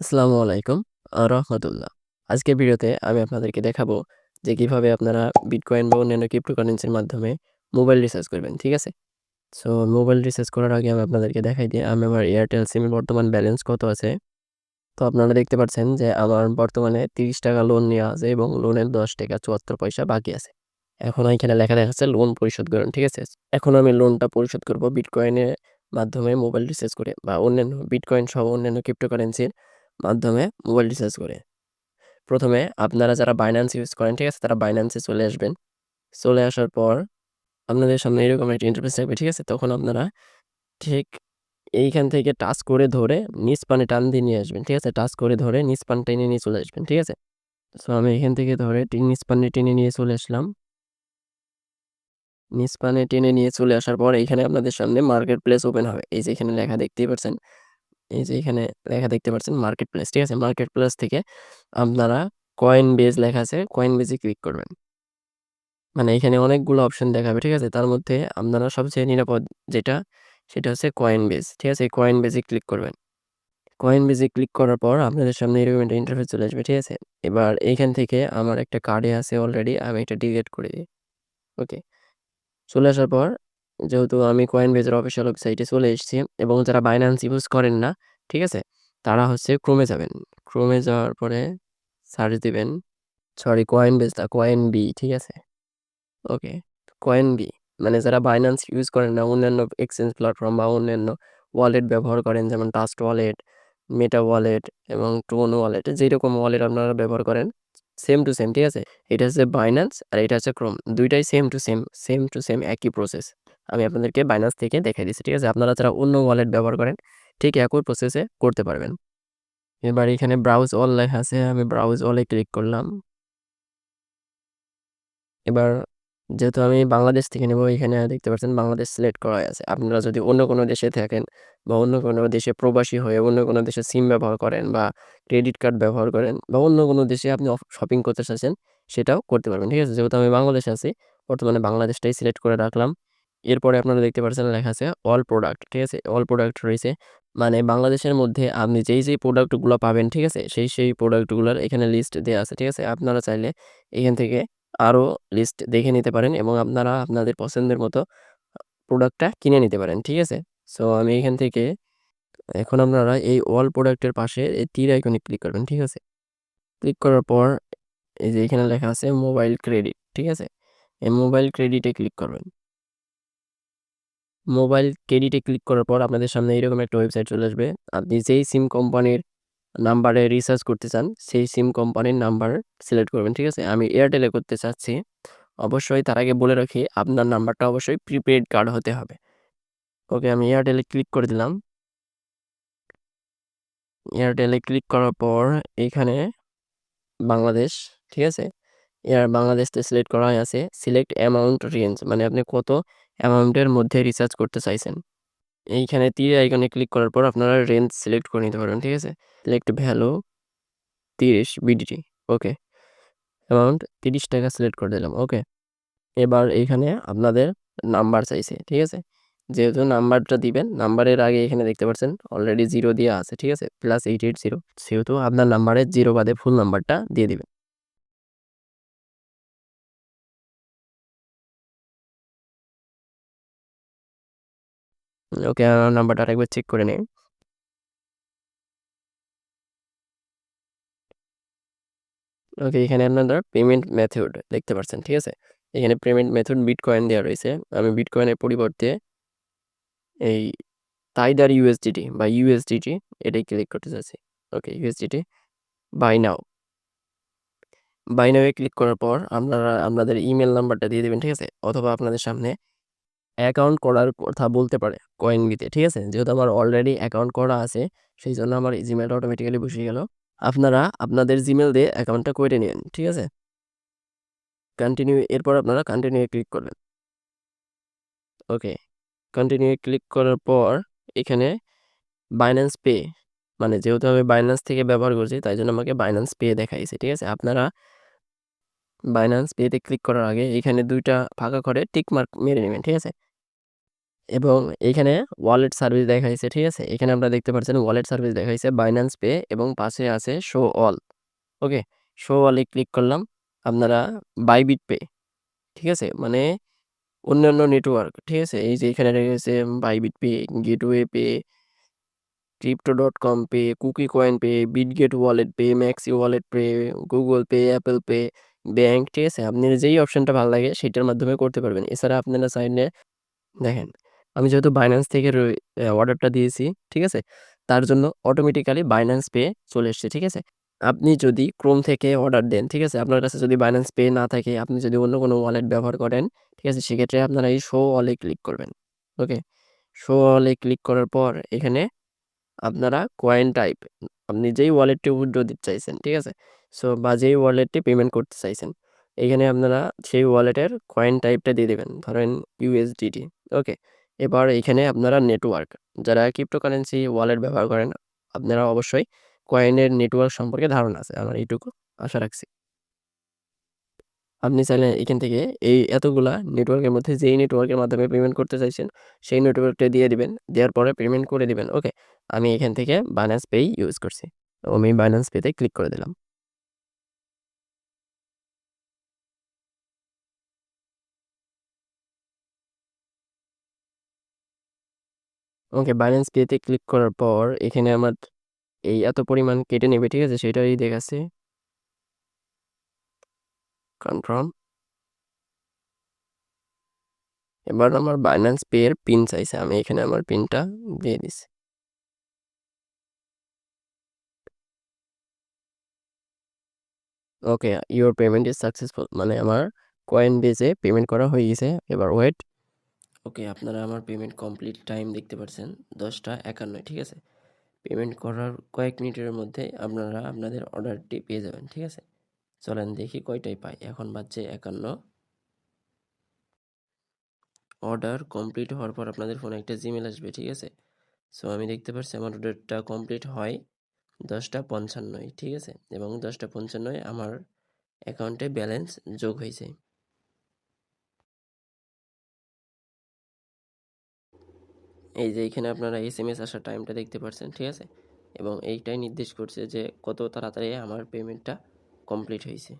আসসালামু আলাইকুম রহমাতুল্লাহ। আজকের ভিডিওতে আমি আপনাদেরকে দেখাবো যে কীভাবে আপনারা বিটকয়েন বা অন্যান্য ক্রিপ্টোকারেন্সির মাধ্যমে মোবাইল রিচার্জ করবেন। ঠিক আছে? সো মোবাইল রিচার্জ করার আগে আমি আপনাদেরকে দেখাই দিই, আমি আমার এয়ারটেল সিমে বর্তমান ব্যালেন্স কত আছে। তো আপনারা দেখতে পাচ্ছেন যে আমার বর্তমানে ৳৩০ লোন নেওয়া আছে এবং লোনের ৳১০.৭৪ বাকি আছে। এখন এইখানে লেখা দেখাচ্ছে লোন পরিশোধ করুন। ঠিক আছে? এখন আমি লোনটা পরিশোধ করব বিটকয়েনের মাধ্যমে মোবাইল রিচার্জ করে বা অন্যান্য বিটকয়েন সহ অন্যান্য ক্রিপ্টোকারেন্সির মাধ্যমে মোবাইল রিচার্জ করে। প্রথমে আপনারা যারা বাইন্যান্স ইউজ করেন, ঠিক আছে? তারা বাইন্যান্সে চলে আসবেন। চলে আসার পর আপনাদের সামনে এরকম একটা ইন্টারফেস থাকবে। ঠিক আছে? তখন আপনারা ঠিক এইখান থেকে টাচ করে ধরে নিচ পানে টান দিয়ে নিয়ে আসবেন। ঠিক আছে? টাচ করে ধরে নিচ পান টেনে নিয়ে চলে আসবেন। ঠিক আছে? সো আমি এখান থেকে ধরে নিচ পানে টেনে নিয়ে চলে আসলাম। নিচ পানে টেনে নিয়ে চলে আসার পর এইখানে আপনাদের সামনে মার্কেট প্লেস ওপেন হবে। এই যে এখানে লেখা দেখতেই পারছেন। এই যে এখানে লেখা দেখতে পাচ্ছেন মার্কেট প্লেস। ঠিক আছে? মার্কেট প্লেস থেকে আপনারা কয়েন বেজ লেখা আছে, কয়েনবেজে ক্লিক করবেন। মানে এখানে অনেকগুলো অপশন দেখাবে। ঠিক আছে? তার মধ্যে আপনারা সবচেয়ে নিরাপদ যেটা সেটা হচ্ছে কয়েন বেজ ঠিক আছে? কয়েনবেজে ক্লিক করবেন। কয়েনবেজে ক্লিক করার পর আপনাদের সামনে এরকম একটা ইন্টারফেস চলে আসবে। ঠিক আছে? এবার এইখান থেকে আমার একটা কার্ডে আছে অলরেডি আমি এটা ডিলিট করে দিই। ওকে। চলে আসার পর যেহেতু আমি কয়েন কয়েনবেজের অফিসিয়াল ওয়েবসাইটে চলে এসেছি এবং যারা বাইন্যান্স ইউজ করেন না, ঠিক আছে? তারা হচ্ছে ক্রোমে যাবেন। ক্রোমে যাওয়ার পরে সার্চ দিবেন সরি কয়েনবেজ না কয়েনবি। ঠিক আছে? ওকে। কয়েন বি মানে যারা বাইন্যান্স ইউজ করেন না অন্যান্য এক্সচেঞ্জ প্ল্যাটফর্ম বা অন্যান্য ওয়ালেট ব্যবহার করেন যেমন ট্রাস্ট ওয়ালেট, মেটা ওয়ালেট এবং টোন ওয়ালেট যেরকম ওয়ালেট আপনারা ব্যবহার করেন সেম টু সেম। ঠিক আছে? এটা হচ্ছে বাইন্যান্স আর এটা হচ্ছে ক্রোম। দুইটাই same to same, same to same একই প্রসেস। আমি আপনাদেরকে বাইন্যান্স থেকে দেখাই দিচ্ছি। ঠিক আছে? আপনারা যারা অন্য ওয়ালেট ব্যবহার করেন, ঠিক একই প্রসেসে করতে পারবেন। এবার এখানে ব্রাউজ অল লেখা আছে। আমি ব্রাউজ অলে ক্লিক করলাম। এবার যেহেতু আমি বাংলাদেশ থেকে নেব, এখানে দেখতে পাচ্ছেন বাংলাদেশ সিলেক্ট করা আছে। আপনারা যদি অন্য কোনো দেশে থাকেন বা অন্য কোনো দেশে প্রবাসী হয়ে অন্য কোনো দেশে সিম ব্যবহার করেন বা ক্রেডিট কার্ড ব্যবহার করেন বা অন্য কোনো দেশে আপনি শপিং করতে চাচ্ছেন, সেটাও করতে পারবেন। ঠিক আছে? যেহেতু আমি বাংলাদেশে আছি, বর্তমানে বাংলাদেশটাই সিলেক্ট করে রাখলাম। এরপরে আপনারা দেখতে পাচ্ছেন লেখা আছে অল প্রোডাক্ট। ঠিক আছে? অল প্রোডাক্ট রয়েছে। মানে বাংলাদেশের মধ্যে আপনি যেই, যেই প্রোডাক্টগুলো পাবেন, ঠিক আছে? সেই, সেই প্রোডাক্টগুলোর এখানে লিস্ট দেওয়া আছে। ঠিক আছে? আপনারা চাইলে এখান থেকে আরও লিস্ট দেখে নিতে পারেন এবং আপনারা আপনাদের পছন্দের মতো প্রোডাক্টটা কিনে নিতে পারেন। ঠিক আছে? সো আমি এখান থেকে এখন আপনারা এই অল প্রোডাক্টের পাশে এই তীর আইকনে ক্লিক করবেন। ঠিক আছে? ক্লিক করার পর এই যে এখানে লেখা আছে মোবাইল ক্রেডিট। ঠিক আছে? এই মোবাইল ক্রেডিটে ক্লিক করবেন। মোবাইল ক্রেডিটে ক্লিক করার পর আপনাদের সামনে এরকম একটা ওয়েবসাইট চলে আসবে। আপনি যেই সিম কোম্পানির নাম্বারে রিচার্জ করতে চান সেই সিম কোম্পানির নাম্বার সিলেক্ট করবেন। ঠিক আছে? আমি এয়ারটেলে করতে চাচ্ছি। অবশ্যই তার আগে বলে রাখি আপনার নাম্বারটা অবশ্যই প্রিপেইড কার্ড হতে হবে। ওকে আমি এয়ারটেলে ক্লিক করে দিলাম। এয়ারটেলে ক্লিক করার পর এখানে বাংলাদেশ, ঠিক আছে? এয়ার বাংলাদেশটা সিলেক্ট করাই আছে। সিলেক্ট অ্যামাউন্ট রেঞ্জ মানে আপনি কত অ্যামাউন্টের মধ্যে রিচার্জ করতে চাইছেন। এইখানে তীর আইকনে ক্লিক করার পর আপনারা রেঞ্জ সিলেক্ট করে নিতে পারবেন। ঠিক আছে? Select value ৩০ BDT. Okay. Amount ৳৩০ select করে দিলাম। ওকে। এবার এইখানে আপনাদের নাম্বার চাইছে। ঠিক আছে? যেহেতু নাম্বারটা দিবেন নাম্বারের আগে এখানে দেখতে পাচ্ছেন অলরেডি ০ দেয়া আছে। ঠিক আছে? +880 সেহেতু আপনার নাম্বারে জিরো বাদে ফুল নাম্বারটা দিয়ে দিবেন। ওকে নাম্বারটা আরেকবার চেক করে নেই। ওকে, এখানে আপনারা পেমেন্ট মেথড দেখতে পাচ্ছেন। ঠিক আছে? এখানে পেমেন্ট মেথড বিটকয়েন দেয়া রয়েছে। আমি বিটকয়েনের পরিবর্তে এই তাইদার ইউএসডিটি বা ইউএসডিটি এটাই ক্লিক করতে চাচ্ছি। Okay USDT buy now. Buy now click করার পর আপনারা, আপনাদের ইমেইল নাম্বারটা দিয়ে দিবেন। ঠিক আছে? অথবা আপনাদের সামনে অ্যাকাউন্ট করার কথা বলতে পারে কয়েনবিতে। ঠিক আছে? যেহেতু আমার অলরেডি অ্যাকাউন্ট করা আছে, সেই জন্য আমার জিমেইলটা অটোমেটিক্যালি বসে গেল। আপনারা আপনাদের জিমেল দিয়ে অ্যাকাউন্টটা করে নিবেন। ঠিক আছে? কন্টিনিউ এরপর আপনারা কন্টিনিউ ক্লিক করবেন। ওকে। কন্টিনিউ ক্লিক করার পর এখানে বাইন্যান্স পে মানে যেহেতু আমি বাইন্যান্স থেকে ব্যবহার করছি, তাই জন্য আমাকে বাইন্যান্স পে দেখাইছে। ঠিক আছে? আপনারা বাইন্যান্স পেতে ক্লিক করার আগে এখানে দুইটা ফাঁকা করে টিক মার্ক মেরে নেবেন, ঠিক আছে? এবং এখানে ওয়ালেট সার্ভিস দেখাইছে ঠিক আছে? এখানে আমরা দেখতে পাচ্ছেন ওয়ালেট সার্ভিস দেখাইছে বাইন্যান্স পে এবং পাশে আছে শো অল ওকে শো অলে ক্লিক করলাম, আপনারা বাইবিট পে ঠিক আছে? মানে অন্যান্য নেটওয়ার্ক ঠিক আছে? এই যে এখানে রয়েছে Bybit pay gateway pay crypto dot com pay KuCoin pay Bitget wallet pay maxi wallet pay Google pay Apple pay bank ঠিক আছে? আপনার যেই অপশনটা ভালো লাগে, সেটার মাধ্যমে করতে পারবেন। এছাড়া আপনারা চাইলে দেখেন আমি যেহেতু বাইন্যান্স থেকে অর্ডারটা দিয়েছি, ঠিক আছে? তার জন্য অটোমেটিক্যালি বাইন্যান্স পে চলে এসছে, ঠিক আছে? আপনি যদি ক্রোম থেকে অর্ডার দেন, ঠিক আছে? আপনার কাছে যদি বাইন্যান্স পে না থাকে, আপনি যদি অন্য কোনো ওয়ালেট ব্যবহার করেন, ঠিক আছে? সেক্ষেত্রে আপনারা এই শো অলে ক্লিক করবেন ওকে শো অলে ক্লিক করার পর এখানে আপনারা কয়েন টাইপ আপনি যেই ওয়ালেটটি উইথড্র দিতে চাইছেন, ঠিক আছে? সো বা যেই ওয়ালেটটি পেমেন্ট করতে চাইছেন, এখানে আপনারা সেই ওয়ালেটের কয়েন টাইপটা দিয়ে দেবেন, ধরেন ইউএসডিটি ওকে এবার এখানে আপনারা নেটওয়ার্ক যারা ক্রিপ্টোকারেন্সি ওয়ালেট ব্যবহার করেন, আপনারা অবশ্যই কয়েনের নেটওয়ার্ক সম্পর্কে ধারণা আছে, আমার এইটুকু আশা রাখছি। আপনি চাইলে এখান থেকে এই এতগুলা নেটওয়ার্কের মধ্যে যেই নেটওয়ার্কের মাধ্যমে পেমেন্ট করতে চাইছেন, সেই নেটওয়ার্কটা দিয়ে দিবেন, দেওয়ার পরে পেমেন্ট করে দিবেন ওকে আমি এখান থেকে বাইন্যান্স পে ইউজ করছি। আমি বাইন্যান্স পেতে ক্লিক করে দিলাম। ওকে বাইন্যান্স পেতে ক্লিক করার পর, এখানে আমার এই এত পরিমাণ কেটে নেবে, ঠিক আছে? সেটাই দেখাচ্ছে। কনফার্ম এবার আমার বাইন্যান্স পে এর পিন চাইছে। আমি এখানে আমার পিনটা দিয়ে দিছি okay your payment is successful মানে আমার কয়েন বেজে পেমেন্ট করা হয়ে গেছে। এবার ওয়েট ওকে, আপনারা আমার পেমেন্ট কমপ্লিট টাইম দেখতে পাচ্ছেন দশটা একান্ন, ঠিক আছে? পেমেন্ট করার কয়েক মিনিটের মধ্যে আপনারা আপনাদের অর্ডারটি পেয়ে যাবেন, ঠিক আছে? চলেন দেখি কয়টাই পাই, এখন বাজছে একান্ন। অর্ডার কমপ্লিট হওয়ার পর আপনাদের ফোনে একটা জিমেল আসবে, ঠিক আছে? সো আমি দেখতে পাচ্ছি আমার অর্ডারটা কমপ্লিট হয় দশটা পঞ্চান্নয়, ঠিক আছে? এবং দশটা পঞ্চান্নয় আমার অ্যাকাউন্টে ব্যালেন্স যোগ হয়েছে। এই যে এখানে আপনারা এস এম এস আসার টাইমটা দেখতে পাচ্ছেন ঠিক আছে? এবং এইটাই নির্দেশ করছে যে কত তাড়াতাড়ি আমার পেমেন্টটা কমপ্লিট হয়েছে।